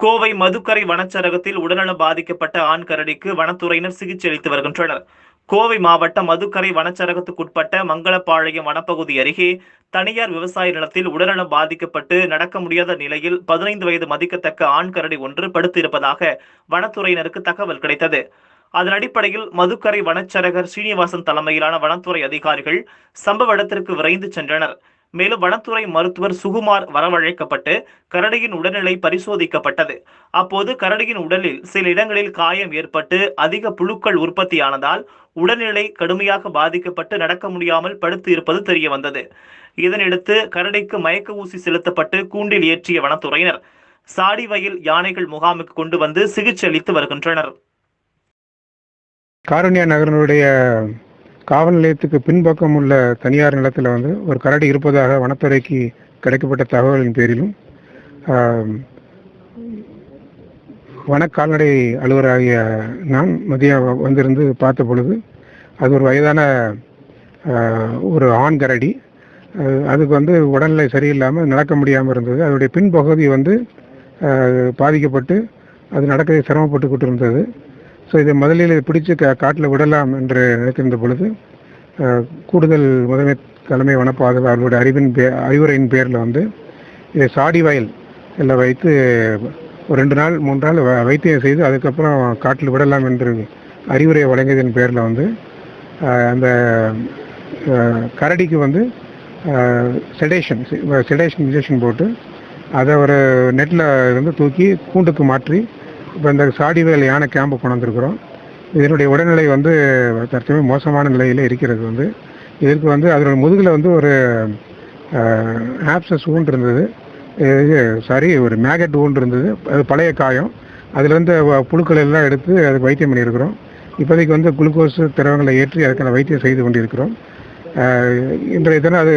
கோவை மதுக்கரை வனச்சரகத்தில் உடல்நலம் பாதிக்கப்பட்ட ஆண் கரடிக்கு வனத்துறையினர் சிகிச்சை அளித்து வருகின்றனர். கோவை மாவட்டம் மதுக்கரை வனச்சரகத்துக்குட்பட்ட மங்களப்பாளையம் வனப்பகுதி அருகே தனியார் விவசாய நிலத்தில் உடல்நலம் பாதிக்கப்பட்டு நடக்க முடியாத நிலையில் பதினைந்து வயது மதிக்கத்தக்க ஆண் கரடி ஒன்று படுத்திருப்பதாக வனத்துறையினருக்கு தகவல் கிடைத்தது. அதன் அடிப்படையில் மதுக்கரை வனச்சரகர் சீனிவாசன் தலைமையிலான வனத்துறை அதிகாரிகள் சம்பவ இடத்திற்கு விரைந்து சென்றனர். மேலும் வனத்துறை மருத்துவர் சுகுமார் வரவழைக்கப்பட்டு கரடியின் உடல்நிலை பரிசோதிக்கப்பட்டது. அப்போது கரடியின் உடலில் சில இடங்களில் காயம் ஏற்பட்டு அதிக புழுக்கள் உற்பத்தியானதால் உடல்நிலை கடுமையாக பாதிக்கப்பட்டு நடக்க முடியாமல் படுத்து இருப்பது தெரிய வந்தது இதனையடுத்து கரடிக்கு மயக்க ஊசி செலுத்தப்பட்டு கூண்டில் ஏற்றிய வனத்துறையினர் சாடி வயல் யானைகள் முகாமுக்கு கொண்டு வந்து சிகிச்சை அளித்து வருகின்றனர். காருண்யா நகரனுடைய காவல் நிலையத்துக்கு பின்பக்கம் உள்ள தனியார் நிலத்தில் வந்து ஒரு கரடி இருப்பதாக வனத்துறைக்கு கிடைக்கப்பட்ட தகவலின் பேரிலும் வன கால்நடை அலுவலராகிய நான் மதியம் வந்திருந்து பார்த்த பொழுது அது ஒரு வயதான ஒரு ஆண் கரடி. அதுக்கு வந்து உடல்நிலை சரியில்லாமல் நடக்க முடியாமல் இருந்தது. அதனுடைய பின்பகுதி வந்து பாதிக்கப்பட்டு அது நடக்கவே சிரமப்பட்டுக்கிட்டு இருந்தது. ஸோ இதை முதலில் இதை பிடிச்சு காட்டில் விடலாம் என்று நினைத்திருந்த பொழுது கூடுதல் முதன்மை தலைமை வனப்பாதுகாவலர் அவர்களுடைய அறிவின் பே அறிவுரையின் பேரில் வந்து இதை சாடி வயல் எல்லாம் வைத்து ஒரு ரெண்டு நாள் மூன்று நாள் வ- வைத்தியம் செய்து அதுக்கப்புறம் காட்டில் விடலாம் என்று அறிவுரை வழங்கியதன் பேரில் வந்து அந்த கரடிக்கு வந்து செடேஷன் செடேஷன் இன்ஜெக்ஷன் போட்டு அதை ஒரு நெட்டில் இருந்து தூக்கி கூண்டுக்கு மாற்றி இப்போ இந்த சாடி வேல் யானை கேம்பு கொண்டு வந்திருக்கிறோம். இதனுடைய உடல்நிலை வந்து தற்சமயம் மோசமான நிலையில் இருக்கிறது வந்து. இதற்கு வந்து அதனோட முதுகில் வந்து ஒரு ஆப்சஸ் ஊண்டு இருந்தது. இது சாரி ஒரு மேகட் ஊண்டு இருந்தது. அது பழைய காயம். அதுலேருந்து புழுக்கள் எல்லாம் எடுத்து அதுக்கு வைத்தியம் பண்ணியிருக்கிறோம். இப்போதைக்கு வந்து குளுக்கோஸ் திரவங்களை ஏற்றி அதுக்கான வைத்தியம் செய்து கொண்டிருக்கிறோம். இன்றைய தினம் அது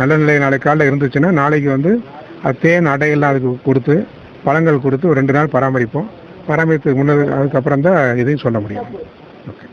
நல்ல நிலை நாளை காலையில் இருந்துச்சுன்னா நாளைக்கு வந்து அது தேன் அடையெல்லாம் அதுக்கு கொடுத்து பழங்கள் கொடுத்து ஒரு ரெண்டு நாள் பராமரிப்போம். பராமரித்து முன்னது அதுக்கப்புறம் தான் இதையும் சொல்ல முடியும். ஓகே.